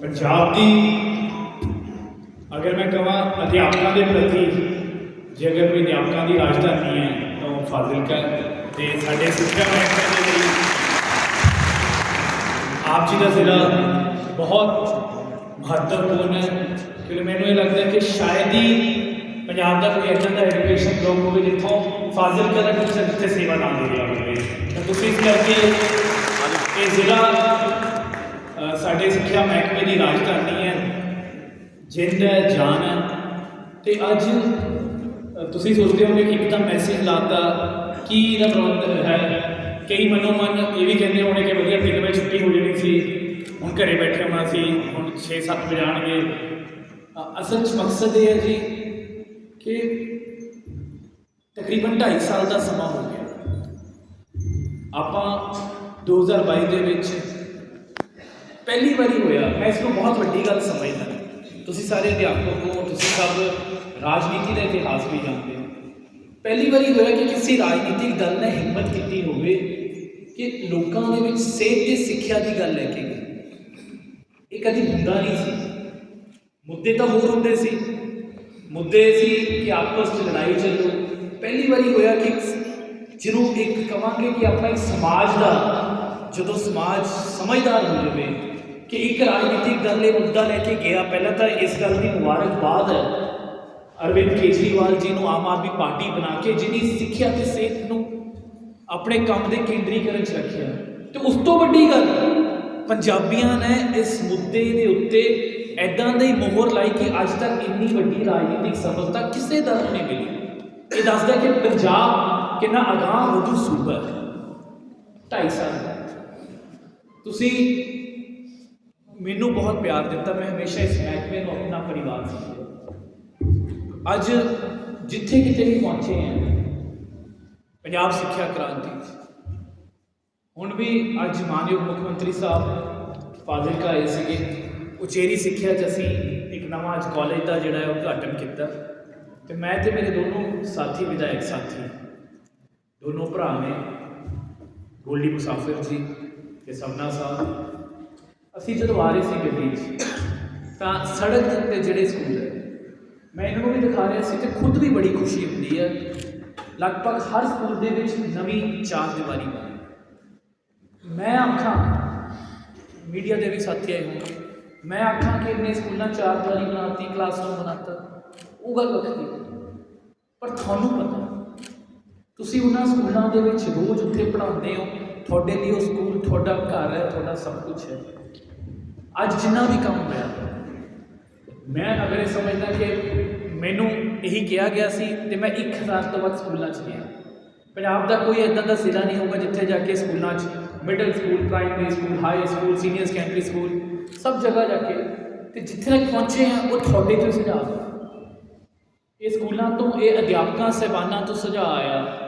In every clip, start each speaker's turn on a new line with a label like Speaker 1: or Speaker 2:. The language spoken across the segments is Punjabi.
Speaker 1: ਪੰਜਾਬ ਦੀ, ਅਗਰ ਮੈਂ ਕਹਾਂ ਅਧਿਆਪਕਾਂ ਦੇ ਪ੍ਰਤੀ, ਜੇ ਅਗਰ ਕੋਈ ਅਧਿਆਪਕਾਂ ਦੀ ਰਾਜਧਾਨੀ ਹੈ, ਤਾਂ ਉਹ ਫਾਜ਼ਿਲਕਾ ਹੈ ਤੇ ਸਾਡੇ ਸਿੱਖਿਆ ਮਹਿਕਮੇ ਦੇ ਲਈ ਆਪ ਜੀ ਦਾ ਜ਼ਿਲ੍ਹਾ ਬਹੁਤ ਮਹੱਤਵਪੂਰਨ ਹੈ। ਕਿਉਂਕਿ ਮੈਨੂੰ ਇਹ ਲੱਗਦਾ ਕਿ ਸ਼ਾਇਦ ਹੀ ਪੰਜਾਬ ਦਾ ਕੋਈ ਇੱਦਾਂ ਦਾ ਐਜੂਕੇਸ਼ਨ ਬਲੋਕ ਹੋਵੇ ਜਿੱਥੋਂ ਫਾਜ਼ਿਲਕਾ ਦਾ ਟੀਚਰ ਸੇਵਾ ਨਾ ਦੇ ਰਿਹਾ ਹੋਵੇ। ਤਾਂ ਤੁਸੀਂ ਇਸ ਕਰਕੇ ਇਹ ਜ਼ਿਲ੍ਹਾ ਸਾਡੇ ਸਿੱਖਿਆ ਮਹਿਕਮੇ ਦੀ ਰਾਜਧਾਨੀ ਹੈ ਜਿੰਦ ਹੈ ਜਾਨ ਹੈ। ਤੇ ਅੱਜ ਤੁਸੀਂ ਸੋਚਦੇ ਹੋਗੇ ਕਿ ਇੱਕ ਤਾਂ ਮੈਸੇਜ ਲਾਤਾ ਕੀ ਇਹਦਾ ਪ੍ਰਬੰਧ ਹੈ? ਕਈ ਮਨੋ ਮਨ ਇਹ ਵੀ ਕਹਿੰਦੇ ਹੋਣੇ ਕਿ ਵਧੀਆ ਤਿੰਨ ਵਜੇ ਛੁੱਟੀ ਹੋ ਜਾਣੀ ਸੀ ਹੁਣ ਘਰੇ ਬੈਠੇ ਹੋਣਾ ਸੀ ਹੁਣ 6-7 ਵਜੇ ਅ, ਅਸਲ 'ਚ ਮਕਸਦ ਇਹ ਹੈ ਜੀ ਕਿ ਤਕਰੀਬਨ 2.5 ਸਾਲ ਦਾ ਸਮਾਂ ਹੋ ਗਿਆ। ਆਪਾਂ 2022 ਦੇ ਵਿੱਚ ਪਹਿਲੀ ਵਾਰੀ ਹੋਇਆ। ਮੈਂ ਇਸ ਨੂੰ ਬਹੁਤ ਵੱਡੀ ਗੱਲ ਸਮਝਦਾ। ਤੁਸੀਂ ਸਾਰੇ ਅਧਿਆਪਕ ਹੋ, ਤੁਸੀਂ ਸਭ ਰਾਜਨੀਤੀ ਦਾ ਇਤਿਹਾਸ ਵੀ ਜਾਣਦੇ ਹੋ। ਪਹਿਲੀ ਵਾਰੀ ਹੋਇਆ ਕਿ ਕਿਸੇ ਰਾਜਨੀਤਿਕ ਦਲ ਨੇ ਹਿੰਮਤ ਕੀਤੀ ਹੋਵੇ ਕਿ ਲੋਕਾਂ ਦੇ ਵਿੱਚ ਸਿਹਤ ਤੇ ਸਿੱਖਿਆ ਦੀ ਗੱਲ ਲੈ ਕੇ ਗਏ। ਇਹ ਕਦੀ ਹੁੰਦਾ ਨਹੀਂ ਸੀ। ਮੁੱਦੇ ਤਾਂ ਹੋਰ ਹੁੰਦੇ ਸੀ। ਮੁੱਦੇ ਸੀ ਕਿ ਆਪਸ 'ਚ ਲੜਾਈ ਚੱਲੂ। ਪਹਿਲੀ ਵਾਰੀ ਹੋਇਆ ਕਿ ਜਿਹਨੂੰ ਇੱਕ ਕਵਾਂਗੇ ਕਿ ਆਪਾਂ ਇੱਕ ਸਮਾਜ ਦਾ ਜਦੋਂ ਸਮਾਜ ਸਮਝਦਾਰ ਹੋ ਜਾਵੇ ਕਿ ਇੱਕ ਰਾਜਨੀਤਿਕ ਦਲ ਇਹ ਮੁੱਦਾ ਲੈ ਕੇ ਗਿਆ ਪਹਿਲਾਂ ਤਾਂ ਇਸ ਗੱਲ ਦੀ ਮੁਬਾਰਕਬਾਦ ਹੈ। ਅਰਵਿੰਦ ਕੇਜਰੀਵਾਲ ਜੀ ਨੂੰ ਆਮ ਆਦਮੀ ਪਾਰਟੀ ਬਣਾ ਕੇ ਜਿਹਨੇ ਸਿੱਖਿਆ ਤੇ ਸਿਹਤ ਨੂੰ ਆਪਣੇ ਕੰਮ ਦੇ ਕੇਂਦਰੀਕਰਨ 'ਚ ਰੱਖਿਆ। ਤੇ ਉਸ ਤੋਂ ਵੱਡੀ ਗੱਲ, ਪੰਜਾਬੀਆਂ ਨੇ ਇਸ ਮੁੱਦੇ ਦੇ ਉੱਤੇ ਐਦਾਂ ਦੀ ਮੋਹਰ ਲਾਈ ਕਿ ਅੱਜ ਤੱਕ ਇੰਨੀ ਵੱਡੀ ਰਾਜਨੀਤਿਕ ਸਫਲਤਾ ਕਿਸੇ ਦਲ ਨੂੰ ਨਹੀਂ ਮਿਲੀ। ਇਹ ਦੱਸਦਾ ਕਿ ਪੰਜਾਬ ਕਿੰਨਾ ਅਗਾਂਹ ਵਧੂ ਸੂਬਾ ਹੈ। ਢਾਈ ਸਾਲ ਤੁਸੀਂ ਮੈਨੂੰ ਬਹੁਤ ਪਿਆਰ ਦਿੱਤਾ, ਮੈਂ ਹਮੇਸ਼ਾ ਇਸ ਮਹਿਕਮੇ ਨੂੰ ਆਪਣਾ ਪਰਿਵਾਰ ਸਮਝਿਆ ਅੱਜ ਜਿੱਥੇ ਕਿਤੇ ਵੀ ਪਹੁੰਚੇ ਹਾਂ, ਪੰਜਾਬ ਸਿੱਖਿਆ ਕ੍ਰਾਂਤੀ ਹੁਣ ਵੀ ਅੱਜ ਮਾਨਯੋਗ ਮੁੱਖ ਮੰਤਰੀ ਸਾਹਿਬ ਫਾਜ਼ਿਲਕਾ ਆਏ ਸੀਗੇ। ਉਚੇਰੀ ਸਿੱਖਿਆ 'ਚ ਅਸੀਂ ਇੱਕ ਨਵਾਂ ਅੱਜ ਕਾਲਜ ਦਾ ਜਿਹੜਾ ਹੈ ਉਦਘਾਟਨ ਕੀਤਾ। ਤੇ ਮੈਂ ਤੇ ਮੇਰੇ ਦੋਨੋਂ ਸਾਥੀ, ਵਿਧਾਇਕ ਸਾਥੀ, ਦੋਨੋਂ ਭਰਾ ਨੇ ਗੋਲੀ ਮੁਸਾਫਿਰ ਜੀ ਤੇ ਸਵਨਾ ਸਾਹਿਬ, ਅਸੀਂ ਜਦੋਂ ਆ ਰਹੇ ਸੀ ਗੱਡੀ 'ਚ ਤਾਂ ਸੜਕ ਦੇ ਉੱਤੇ ਜਿਹੜੇ ਸਕੂਲ ਹੈ, ਮੈਂ ਇਹਨਾਂ ਨੂੰ ਵੀ ਦਿਖਾ ਰਿਹਾ ਸੀ ਤੇ ਖੁਦ ਵੀ ਬੜੀ ਖੁਸ਼ੀ ਹੁੰਦੀ ਹੈ ਲਗਭਗ ਹਰ ਸਕੂਲ ਦੇ ਵਿੱਚ ਨਵੀਂ ਚਾਰ ਦੀਵਾਰੀ ਬਣੀ ਮੈਂ ਆਖਾਂ, ਮੀਡੀਆ ਦੇ ਵੀ ਸਾਥੀ ਆਏ ਹੋਣਗੇ, ਮੈਂ ਆਖਾਂ ਕਿ ਇੰਨੇ ਸਕੂਲਾਂ ਚਾਰ ਦੀਵਾਰੀ ਬਣਾਤੀ, ਕਲਾਸਰੂਮ ਬਣਾਤਾ, ਉਹ ਗੱਲ ਵੱਖਰੀ ਹੈ। ਪਰ ਤੁਹਾਨੂੰ ਪਤਾ, ਤੁਸੀਂ ਉਹਨਾਂ ਸਕੂਲਾਂ ਦੇ ਵਿੱਚ ਰੋਜ਼ ਉੱਥੇ ਪੜ੍ਹਾਉਂਦੇ ਹੋ ਤੁਹਾਡੇ ਲਈ ਉਹ ਸਕੂਲ, ਤੁਹਾਡਾ ਘਰ ਹੈ, ਤੁਹਾਡਾ ਸਭ ਕੁਝ ਹੈ। ਅੱਜ ਜਿੰਨਾ ਵੀ ਕੰਮ ਹੋਇਆ, ਮੈਂ ਅਗਰ ਇਹ ਸਮਝਦਾ ਕਿ ਮੈਨੂੰ ਇਹੀ ਕਿਹਾ ਗਿਆ ਸੀ ਤੇ ਮੈਂ 1000 ਤੋਂ ਵੱਧ ਸਕੂਲਾਂ 'ਚ ਗਿਆ। ਪੰਜਾਬ ਦਾ ਕੋਈ ਇਦਾਂ ਦਾ ਜ਼ਿਲ੍ਹਾ ਨਹੀਂ ਹੋਊਗਾ ਜਿੱਥੇ ਜਾ ਕੇ ਸਕੂਲਾਂ 'ਚ middle school primary school high school senior secondary school ਸਭ ਜਗ੍ਹਾ ਜਾ ਕੇ ਤੇ ਜਿੱਥੇ ਤੱਕ ਪਹੁੰਚੇ ਆ ਉਹ ਤੁਹਾਡੇ ਤੋਂ ਸੁਝਾਅ। ਇਹ ਸਕੂਲਾਂ ਤੋਂ, ਇਹ ਅਧਿਆਪਕਾਂ, ਸਹਿਬਾਨਾਂ ਤੋਂ ਸੁਝਾਅ ਆਇਆ।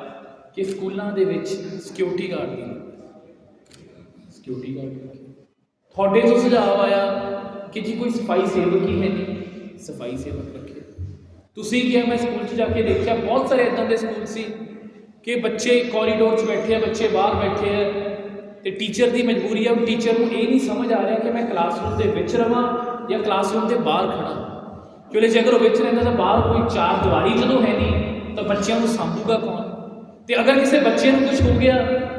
Speaker 1: ਕਿ ਸਕੂਲਾਂ ਦੇ ਵਿੱਚ ਸਿਕਿਉਰਿਟੀ ਗਾਰਡ ਦੀ ਸਿਕਿਉਰਿਟੀ ਗਾਰਡ ਤੁਹਾਡੇ ਤੋਂ ਸੁਝਾਅ ਆਇਆ ਕਿ ਜੀ ਕੋਈ ਸਫ਼ਾਈ ਸੇਵਕ ਹੀ ਹੈ ਨਹੀਂ। ਸਫ਼ਾਈ ਸੇਵਕ ਰੱਖੇ। ਤੁਸੀਂ ਕਿਹਾ ਮੈਂ ਸਕੂਲ 'ਚ ਜਾ ਕੇ ਦੇਖਿਆ, ਬਹੁਤ ਸਾਰੇ ਇਦਾਂ ਦੇ ਸਕੂਲ ਸੀ ਕਿ ਬੱਚੇ ਕੋਰੀਡੋਰ 'ਚ ਬੈਠੇ ਆ, ਬੱਚੇ ਬਾਹਰ ਬੈਠੇ ਆ ਤੇ ਟੀਚਰ ਦੀ ਮਜਬੂਰੀ ਆ ਉਹ ਟੀਚਰ ਨੂੰ ਇਹ ਨਹੀਂ ਸਮਝ ਆ ਰਿਹਾ ਕਿ ਮੈਂ ਕਲਾਸਰੂਮ ਦੇ ਵਿੱਚ ਰਵਾਂ ਜਾਂ ਕਲਾਸਰੂਮ ਦੇ ਬਾਹਰ ਖੜਾ। ਕਿਉਂਕਿ ਜੇਕਰ ਉਹ ਵਿੱਚ ਰਹਿੰਦਾ ਤਾਂ ਬਾਹਰ ਕੋਈ ਚਾਰ ਦੀਵਾਰੀ ਜਦੋਂ ਹੈ ਨਹੀਂ, ਤਾਂ ਬੱਚਿਆਂ ਨੂੰ ਸਾਂਭੂਗਾ ਕੌਣ? ਤੇ ਅਗਰ ਕਿਸੇ ਬੱਚੇ ਨੂੰ ਕੁਝ ਹੋ ਗਿਆ,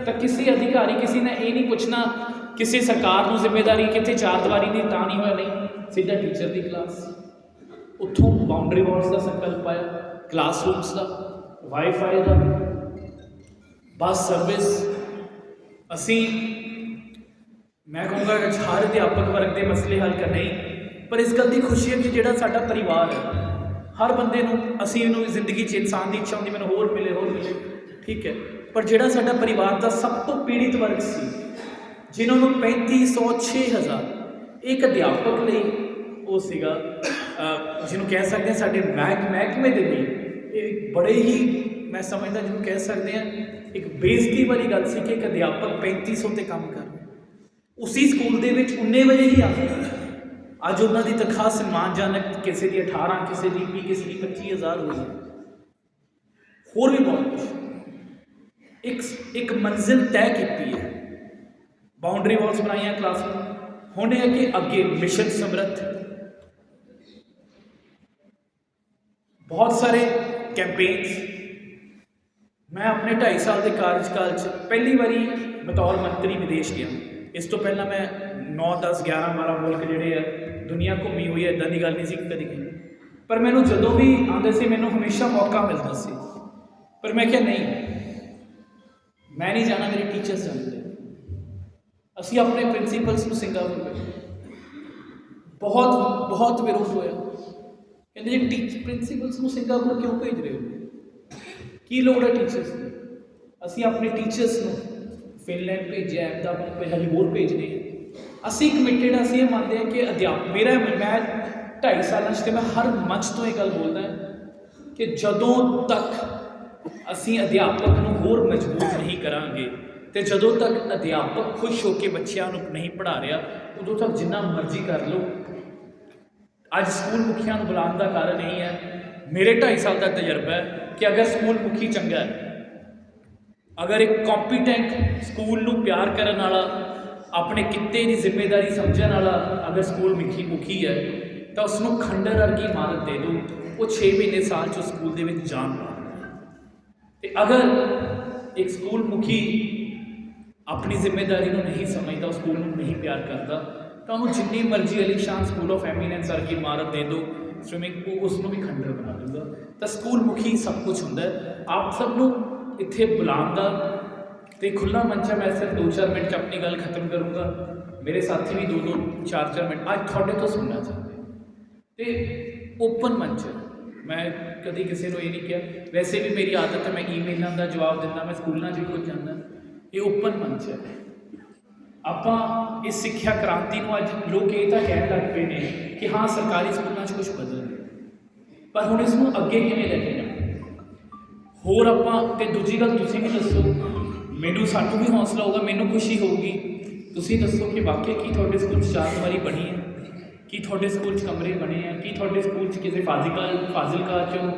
Speaker 1: ਤਾਂ ਕਿਸੇ ਅਧਿਕਾਰੀ, ਕਿਸੇ ਨੇ ਇਹ ਨਹੀਂ ਪੁੱਛਣਾ, ਕਿਸੇ ਸਰਕਾਰ ਨੂੰ ਜ਼ਿੰਮੇਵਾਰੀ ਕਿੱਥੇ ਚਾਰ ਦੀਵਾਰੀ ਦੀ, ਤਾਂ ਨਹੀਂ ਹੋਇਆ, ਨਹੀਂ। ਸਿੱਧਾ ਟੀਚਰ ਦੀ ਕਲਾਸ ਉੱਥੋਂ ਬਾਉਂਡਰੀ ਵਾਲਸ ਦਾ ਸੰਕਲਪ ਆਇਆ ਕਲਾਸਰੂਮਸ ਦਾ ਵਾਈਫਾਈ ਦਾ ਬੱਸ ਸਰਵਿਸ ਅਸੀਂ, ਮੈਂ ਕਹੂੰਗਾ ਕਿ ਹਰ ਅਧਿਆਪਕ ਵਰਗ ਦੇ ਮਸਲੇ ਹੱਲ ਕਰਨੇ ਪਰ ਇਸ ਗੱਲ ਦੀ ਖੁਸ਼ੀ ਹੈ ਕਿ ਜਿਹੜਾ ਸਾਡਾ ਪਰਿਵਾਰ ਹੈ, ਹਰ ਬੰਦੇ ਨੂੰ ਅਸੀਂ ਇਹਨੂੰ ਜ਼ਿੰਦਗੀ 'ਚ ਇਨਸਾਨ ਦੀ ਇੱਛਾ ਹੁੰਦੀ, ਮੈਨੂੰ ਹੋਰ ਮਿਲੇ ਹੋਰ ਮਿਲੇ। ਠੀਕ ਹੈ? ਪਰ ਜਿਹੜਾ ਸਾਡਾ ਪਰਿਵਾਰ ਦਾ ਸਭ ਤੋਂ ਪੀੜਿਤ ਵਰਗ ਸੀ, ਜਿਨ੍ਹਾਂ ਨੂੰ 3500 6000 ਇੱਕ ਅਧਿਆਪਕ ਲਈ ਉਹ ਸੀਗਾ ਜਿਹਨੂੰ ਕਹਿ ਸਕਦੇ ਹਾਂ ਸਾਡੇ ਮਹਿਕ, ਮਹਿਕਮੇ ਦੇ ਲਈ, ਇਹ ਬੜੇ ਹੀ ਮੈਂ ਸਮਝਦਾ ਜਿਹਨੂੰ ਕਹਿ ਸਕਦੇ ਹਾਂ, ਇੱਕ ਬੇਇੱਜ਼ਤੀ ਵਾਲੀ ਗੱਲ ਸੀ ਕਿ ਇੱਕ ਅਧਿਆਪਕ 3500 ਤੇ ਕੰਮ ਕਰ ਉਸੇ ਸਕੂਲ ਦੇ ਵਿੱਚ 19 ਵਜੇ ਹੀ ਆ ਅੱਜ ਉਹਨਾਂ ਦੀ ਤਨਖਾਹ ਸਨਮਾਨਜਨਕ ਕਿਸੇ ਦੀ 18 ਕਿਸੇ ਦੀ 20 ਕਿਸੇ ਦੀ 25000 ਹੋਈ ਹੈ। ਹੋਰ ਵੀ ਬਹੁਤ ਕੁਛ। ਇੱਕ ਇੱਕ ਮੰਜ਼ਿਲ ਤੈਅ ਕੀਤੀ ਹੈ। ਬਾਉਂਡਰੀ ਵਾਲਸ ਬਣਾਈਆਂ ਕਲਾਸ ਹੁਣ ਇਹ ਹੈ ਕਿ ਅੱਗੇ ਮਿਸ਼ਨ ਸਮਰੱਥ। ਬਹੁਤ ਸਾਰੇ ਕੈਂਪੇਨਸ ਮੈਂ ਆਪਣੇ 2.5 ਸਾਲ ਦੇ ਕਾਰਜਕਾਲ 'ਚ ਪਹਿਲੀ ਵਾਰੀ ਬਤੌਰ ਮੰਤਰੀ ਵਿਦੇਸ਼ ਗਿਆ। ਇਸ ਤੋਂ ਪਹਿਲਾਂ ਮੈਂ 9 10 11 12 ਮੁਲਕ ਜਿਹੜੇ ਆ, ਦੁਨੀਆ ਘੁੰਮੀ ਹੋਈ ਹੈ ਇਦਾਂ ਦੀ ਗੱਲ ਨਹੀਂ ਸੀ ਕਦੀ ਕੀਤੀ ਪਰ ਮੈਨੂੰ ਜਦੋਂ ਵੀ ਆਉਂਦੇ ਸੀ, ਮੈਨੂੰ ਹਮੇਸ਼ਾ ਮੌਕਾ ਮਿਲਦਾ ਸੀ। ਪਰ ਮੈਂ ਕਿਹਾ ਨਹੀਂ ਮੈਂ ਨਹੀਂ ਜਾਣਾ, ਮੇਰੇ ਟੀਚਰਸ ਜਾਣਦੇ ਅਸੀਂ ਆਪਣੇ ਪ੍ਰਿੰਸੀਪਲਸ ਨੂੰ ਸਿੰਗਾਪੁਰ ਭੇਜਿਆ ਬਹੁਤ ਬਹੁਤ ਵਿਰੋਧ ਹੋਇਆ। ਕਹਿੰਦੇ ਜੀ ਟੀਚ ਪ੍ਰਿੰਸੀਪਲਸ ਨੂੰ ਸਿੰਗਾਪੁਰ ਕਿਉਂ ਭੇਜ ਰਹੇ ਹੋ? ਕੀ ਲੋੜ ਹੈ ਟੀਚਰਸ ਦੀ? ਅਸੀਂ ਆਪਣੇ ਟੀਚਰਸ ਨੂੰ ਫਿਨਲੈਂਡ ਭੇਜਿਆ, ਅਹਿਮਦਾਬਾਦ ਭੇਜਿਆ ਹਜੇ ਹੋਰ ਭੇਜਨੇ ਆ ਅਸੀਂ ਕਮਿਟਡ ਅਸੀਂ ਇਹ ਮੰਨਦੇ ਹਾਂ ਕਿ ਅਧਿਆਪਕ ਮੇਰਾ ਮੈਂ 2.5 ਸਾਲਾਂ 'ਚ ਤੇ ਮੈਂ ਹਰ ਮੰਚ ਤੋਂ ਇਹ ਗੱਲ ਬੋਲਦਾ ਕਿ ਜਦੋਂ ਤੱਕ ਅਸੀਂ ਅਧਿਆਪਕ ਨੂੰ ਹੋਰ ਮਜ਼ਬੂਤ ਨਹੀਂ ਕਰਾਂਗੇ। ਤੇ ਜਦੋਂ ਤੱਕ ਅਧਿਆਪਕ ਖੁਸ਼ ਹੋ ਕੇ ਬੱਚਿਆਂ ਨੂੰ ਨਹੀਂ ਪੜ੍ਹਾ ਰਿਹਾ, ਉਦੋਂ ਤੱਕ ਜਿੰਨਾ ਮਰਜ਼ੀ ਕਰ ਲਓ। ਅੱਜ ਸਕੂਲ ਮੁਖੀਆਂ ਨੂੰ ਬੁਲਾਉਣ ਦਾ ਕਾਰਨ ਇਹ ਹੈ, ਮੇਰੇ 2.5 ਸਾਲ ਦਾ ਤਜਰਬਾ ਹੈ ਕਿ ਅਗਰ ਸਕੂਲ ਮੁਖੀ ਚੰਗਾ ਹੈ, ਅਗਰ ਇੱਕ ਕੰਪੀਟੈਂਟ ਸਕੂਲ ਨੂੰ ਪਿਆਰ ਕਰਨ ਵਾਲਾ, ਆਪਣੇ ਕਿੱਤੇ ਦੀ ਜ਼ਿੰਮੇਵਾਰੀ ਸਮਝਣ ਵਾਲਾ ਅਗਰ ਸਕੂਲ ਮੁਖੀ ਮੁਖੀ ਹੈ, ਤਾਂ ਉਸ ਨੂੰ ਖੰਡਰ ਵਰਗੀ ਇਮਾਰਤ ਦੇ ਦਿਓ। ਉਹ 6 ਮਹੀਨੇ ਸਾਲ ਚ ਸਕੂਲ ਦੇ ਵਿੱਚ ਜਾਣ ਪਾ ਤੇ ਅਗਰ ਇੱਕ ਸਕੂਲ ਮੁਖੀ ਆਪਣੀ ਜ਼ਿੰਮੇਵਾਰੀ ਨੂੰ ਨਹੀਂ ਸਮਝਦਾ ਉਸ ਸਕੂਲ ਨੂੰ ਨਹੀਂ ਪਿਆਰ ਕਰਦਾ, ਤਾਂ ਉਹਨੂੰ ਜਿੰਨੀ ਮਰਜ਼ੀ ਅਲੀਸ਼ਾਨ ਸਕੂਲ ਆਫ ਐਮੀਨੈਂਸ ਵਰਗੀ ਇਮਾਰਤ ਦੇ ਦਿਓ ਸਵਿਮਿੰਗ ਪੂਲ ਉਸ ਨੂੰ ਵੀ ਖੰਡਰ ਬਣਾ ਦੂਗਾ ਤਾਂ ਸਕੂਲ ਮੁਖੀ ਸਭ ਕੁਝ ਹੁੰਦਾ ਆਪ ਸਭ ਨੂੰ ਇੱਥੇ ਬੁਲਾਉਣ ਦਾ ਤੇ ਖੁੱਲਾ ਮੰਚ ਹੈ ਮੈਂ ਸਿਰਫ 2-4 ਮਿੰਟ ਚ ਆਪਣੀ ਗੱਲ ਖਤਮ ਕਰੂੰਗਾ। ਮੇਰੇ ਸਾਥੀ ਵੀ 2-2 4-4 ਮਿੰਟ, ਅੱਜ ਤੁਹਾਡੇ ਤੋਂ ਸੁਣਨਾ ਚਾਹੁੰਦੇ ਤੇ ਓਪਨ ਮੰਚ ਹੈ ਮੈਂ ਕਦੀ ਕਿਸੇ ਨੂੰ ਇਹ ਨਹੀਂ ਕਿਹਾ। ਵੈਸੇ ਵੀ ਮੇਰੀ ਆਦਤ ਹੈ, ਮੈਂ ਈਮੇਲਾਂ ਦਾ ਜਵਾਬ ਦਿੰਦਾ, ਮੈਂ ਸਕੂਲਾਂ 'ਚ ਵੀ ਖੁਦ ਜਾਂਦਾ। ਇਹ ਓਪਨ ਮੰਚ ਹੈ। ਆਪਾਂ ਇਸ ਸਿੱਖਿਆ ਕ੍ਰਾਂਤੀ ਨੂੰ ਅੱਜ ਲੋਕ ਇਹ ਤਾਂ ਕਹਿਣ ਲੱਗ ਪਏ ਨੇ ਕਿ ਹਾਂ, ਸਰਕਾਰੀ ਸਕੂਲਾਂ 'ਚ ਕੁਝ ਬਦਲ ਗਿਆ ਪਰ ਹੁਣ ਇਸ ਨੂੰ ਅੱਗੇ ਕਿਵੇਂ ਲੈ ਕੇ ਜਾਣਾ ਹੋਰ ਆਪਾਂ, ਤੇ ਦੂਜੀ ਗੱਲ ਤੁਸੀਂ ਵੀ ਦੱਸੋ, ਮੈਨੂੰ ਸਾਨੂੰ ਵੀ ਹੌਸਲਾ ਹੋਊਗਾ, ਮੈਨੂੰ ਖੁਸ਼ੀ ਹੋਊਗੀ। ਤੁਸੀਂ ਦੱਸੋ ਕਿ ਵਾਕਿਆ ਕੀ ਤੁਹਾਡੇ ਸਕੂਲ 'ਚ ਚਾਰ ਦੀਵਾਰੀ ਬਣੀ ਹੈ? ਕੀ ਤੁਹਾਡੇ ਸਕੂਲ 'ਚ ਕਮਰੇ ਬਣੇ ਆ? ਕੀ ਤੁਹਾਡੇ ਸਕੂਲ 'ਚ ਕਿਸੇ ਫਾਜ਼ਿਲਕਾ ਫਾਜ਼ਿਲਕਾ 'ਚੋਂ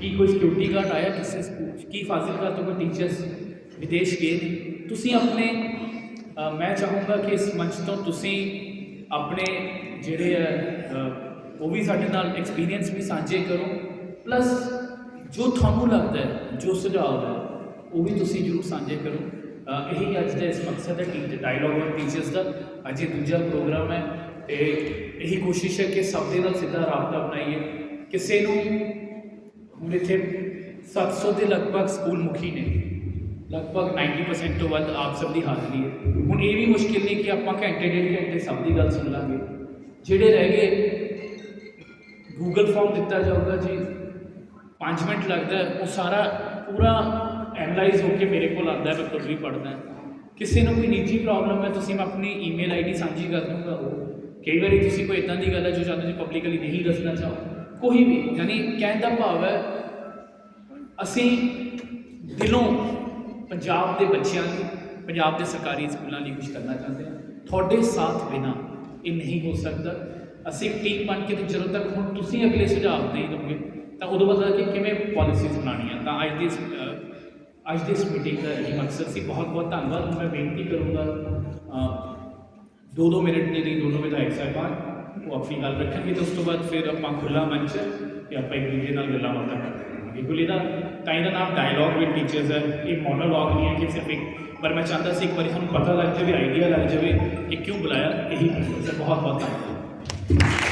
Speaker 1: ਕੀ ਕੋਈ ਸਿਕਿਉਰਿਟੀ ਗਾਰਡ ਆਇਆ ਕਿਸੇ ਸਕੂਲ 'ਚ? ਕੀ ਫਾਜ਼ਿਲਕਾ ਤੋਂ ਕੋਈ ਟੀਚਰਸ ਵਿਦੇਸ਼ ਗਏ ਨੇ? ਤੁਸੀਂ ਆਪਣੇ ਮੈਂ ਚਾਹੂੰਗਾ ਕਿ ਇਸ ਮੰਚ ਤੋਂ ਤੁਸੀਂ ਆਪਣੇ ਜਿਹੜੇ ਹੈ ਉਹ ਵੀ ਸਾਡੇ ਨਾਲ ਐਕਸਪੀਰੀਅੰਸ ਵੀ ਸਾਂਝੇ ਕਰੋ। ਪਲੱਸ ਜੋ ਤੁਹਾਨੂੰ ਲੱਗਦਾ ਹੈ, ਜੋ ਸੁਝਾਅ ਹੈ, ਉਹ ਵੀ ਤੁਸੀਂ ਜ਼ਰੂਰ ਸਾਂਝੇ ਕਰੋ। ਇਹੀ ਅੱਜ ਦਾ ਇਸ ਮਕਸਦ ਹੈ ਟੀਚਰ ਡਾਇਲੋਗ ਔਰ ਟੀਚਰਸ ਦਾ। ਅੱਜ ਇਹ ਦੂਜਾ ਪ੍ਰੋਗਰਾਮ ਹੈ। ਤੇ ਇਹੀ ਕੋਸ਼ਿਸ਼ ਹੈ ਕਿ ਸਭ ਦੇ ਨਾਲ ਸਿੱਧਾ ਰਾਬਤਾ ਬਣਾਈਏ। ਕਿਸੇ ਨੂੰ ਹੁਣ ਇੱਥੇ 700 ਦੇ ਲਗਭਗ ਸਕੂਲ ਮੁਖੀ ਨੇ। ਲਗਭਗ 90% ਤੋਂ ਵੱਧ ਆਪ ਸਭ ਦੀ ਹਾਜ਼ਰੀ ਹੈ। ਹੁਣ ਇਹ ਵੀ ਮੁਸ਼ਕਿਲ ਨਹੀਂ ਕਿ ਆਪਾਂ ਘੰਟੇ, ਡੇਢ ਘੰਟੇ ਸਭ ਦੀ ਗੱਲ ਸੁਣ ਲਾਂਗੇ। ਜਿਹੜੇ ਰਹਿ ਗਏ ਗੂਗਲ ਫਾਰਮ ਦਿੱਤਾ ਜਾਊਗਾ ਜੀ। 5 ਮਿੰਟ ਲੱਗਦਾ ਉਹ ਸਾਰਾ ਪੂਰਾ ਐਨਲਾਈਜ਼ ਹੋ ਕੇ ਮੇਰੇ ਕੋਲ ਆਉਂਦਾ ਮੈਂ ਖੁਦ ਵੀ ਪੜ੍ਹਦਾ ਕਿਸੇ ਨੂੰ ਕੋਈ ਨਿੱਜੀ ਪ੍ਰੋਬਲਮ ਹੈ, ਤੁਸੀਂ ਮੈਂ ਆਪਣੀ ਈਮੇਲ ਆਈਡੀ ਸਾਂਝੀ ਕਰ ਦੂੰਗਾ। ਉਹ ਕਈ ਵਾਰੀ ਤੁਸੀਂ ਕੋਈ ਇਦਾਂ ਦੀ ਗੱਲ ਹੈ ਜੋ ਚਾਹੁੰਦੇ ਜੀ ਪਬਲਿਕਲੀ ਨਹੀਂ ਦੱਸਣਾ ਚਾਹੋ। ਕੋਈ ਵੀ, ਯਾਨੀ ਕਹਿਣ ਦਾ ਭਾਵ ਹੈ, ਅਸੀਂ ਦਿਲੋਂ ਪੰਜਾਬ ਦੇ ਬੱਚਿਆਂ ਲਈ ਪੰਜਾਬ ਦੇ ਸਰਕਾਰੀ ਸਕੂਲਾਂ ਲਈ ਕੁਝ ਕਰਨਾ ਚਾਹੁੰਦੇ ਹਾਂ। ਤੁਹਾਡੇ ਸਾਥ ਬਿਨਾ ਇਹ ਨਹੀਂ ਹੋ ਸਕਦਾ। ਅਸੀਂ ਟੀਮ ਬਣ ਕੇ ਤੇ ਜਦੋਂ ਤੱਕ ਹੁਣ ਤੁਸੀਂ ਅਗਲੇ ਸੁਝਾਅ ਦੇ ਦੋਗੇ, ਤਾਂ ਉਦੋਂ ਬਾਅਦ ਕਿ ਕਿਵੇਂ ਪਾਲਿਸੀਜ਼ ਬਣਾਉਣੀਆਂ? ਤਾਂ ਅੱਜ ਦੀ ਅੱਜ ਦੀ ਇਸ ਮੀਟਿੰਗ ਦਾ ਇਹ ਮਕਸਦ ਸੀ। ਬਹੁਤ ਬਹੁਤ ਧੰਨਵਾਦ। ਮੈਂ ਬੇਨਤੀ ਕਰੂੰਗਾ ਦੋ ਦੋ ਮਿੰਟ ਨੇ ਲਈ ਦੋਨੋਂ ਵਿਧਾਇਕ ਸਾਹਿਬਾਨ ਉਹ ਆਪਣੀ ਗੱਲ ਰੱਖਣਗੇ ਤੇ ਉਸ ਤੋਂ ਬਾਅਦ ਫਿਰ ਆਪਾਂ ਖੁੱਲਾ ਮੰਚ ਤੇ ਆਪਾਂ ਇੱਕ ਦੂਜੇ ਨਾਲ ਗੱਲਾਂ ਬਾਤਾਂ ਕਰਦੇ ਰਹਾਂਗੇ ਬਿਲਕੁਲ ਇਹਦਾ ਤਾਂ ਇਹਦਾ ਨਾਮ ਡਾਇਲੌਗ ਵਿਦ ਟੀਚਰਸ ਹੈ। ਇਹ ਮੋਨੋਲੌਗ ਨਹੀਂ ਹੈ ਕਿ ਸਿਰਫ ਇੱਕ, ਪਰ ਮੈਂ ਚਾਹੁੰਦਾ ਸੀ ਇੱਕ ਵਾਰੀ ਤੁਹਾਨੂੰ ਪਤਾ ਲੱਗ ਜਾਵੇ ਆਈਡੀਆ ਲੱਗ ਜਾਵੇ ਕਿ ਕਿਉਂ ਬੁਲਾਇਆ, ਇਹੀ ਮਕਸਦ ਹੈ। ਬਹੁਤ ਬਹੁਤ ਧੰਨਵਾਦ।